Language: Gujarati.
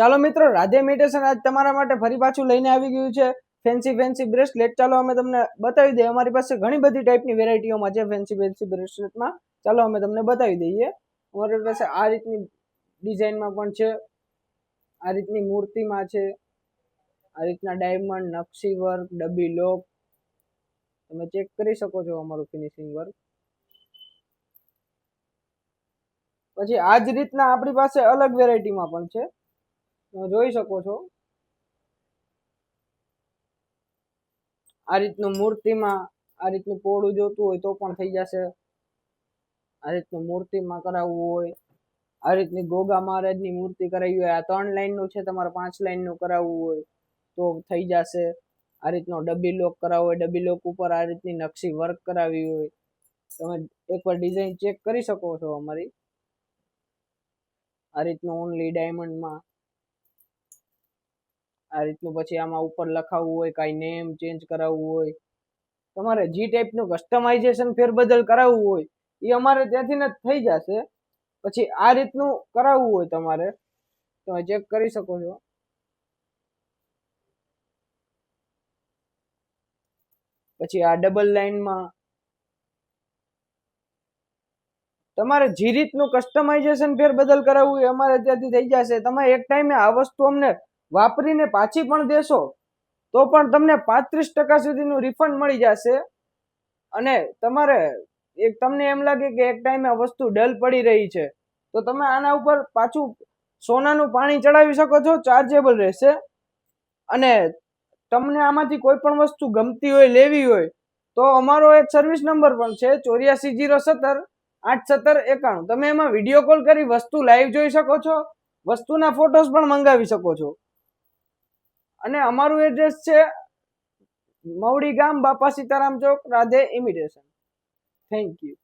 ચાલો મિત્રો, રાધે મેડિટેશન આજ તમારા માટે ફરી પાછું લઈને આવી ગયું છે. ફેન્સી ફેન્સી બ્રેસલેટ ચાલો અમે તમને બતાવી દઈએ. અમારી પાસે ઘણી બધી ટાઈપની વેરાયટીઓમાં છે ફેન્સી ફેન્સી બ્રેસલેટમાં ચાલો અમે તમને બતાવી દઈએ. અમારી પાસે આ રીતની ડિઝાઇનમાં પણ છે. આ રીતની મૂર્તિમાં છે. આ રીતના ડાયમંડ નકશી વર્ક, ડબી લોક. તમે ચેક કરી શકો છો અમારું ફિનિશિંગ વર્ક પછી આ જ રીતના આપણી પાસે અલગ વેરાયટીમાં પણ છે. જોઈ શકો છો. આ રીતનું મૂર્તિમાં, આ રીતનું પોળું જોતું હોય તો પણ થઈ જશે. આ રીતનું મૂર્તિમાં કરાવવું હોય. આ રીતની ગોગા મહારાજની મૂર્તિ કરાવી હોય. આ ત્રણ લાઈનનું છે, તમારે પાંચ લાઈનનું કરાવવું હોય તો થઈ જશે. આ રીતનો ડબ્બી લોક કરાવવો હોય, ડબ્બી લોક ઉપર આ રીતની નકશી વર્ક કરાવી હોય. તમે એકવાર ડિઝાઇન ચેક કરી શકો છો અમારી. આ રીતનું ઓનલી ડાયમંડમાં આ રીતનું પછી આમાં ઉપર લખાવવું હોય, કાંઈ નેમ ચેન્જ કરાવવું હોય. તમારે જે ટાઈપનું કસ્ટમાઇઝેશન ફેરબદલ કરાવવું હોય, એ અમારે ત્યાંથી જ થઈ જશે. પછી આ રીતનું કરાવવું હોય તમારે, તમે ચેક કરી શકો છો. પછી આ ડબલ લાઈનમાં તમારે જે રીતનું કસ્ટમાઇઝેશન ફેરબદલ કરાવવું હોય અમારે ત્યાંથી થઈ જશે. તમે એક ટાઈમે આ વસ્તુ અમને વાપરીને પાછી પણ દેશો, તો પણ તમને પાંત્રીસ ટકા સુધીનું રિફંડ મળી જશે. અને તમારે એક તમને એમ લાગે કે એક ટાઈમે વસ્તુ ડલ પડી રહી છે, તો તમે આના ઉપર પાછું સોનાનું પાણી ચડાવી શકો છો ચાર્જેબલ રહેશે. અને તમને આમાંથી કોઈ પણ વસ્તુ ગમતી હોય, લેવી હોય, તો અમારો એક સર્વિસ નંબર પણ છે, ચોર્યાસી જીરો સત્તર, આઠ સત્તર એકાણું. તમે એમાં વીડિયો કોલ કરી, વસ્તુ લાઈવ જોઈ શકો છો, વસ્તુના ફોટોસ પણ મંગાવી શકો છો. અને અમારું એડ્રેસ છે મવડી ગામ Bapa Sitaram Chowk Radhe imitation thank you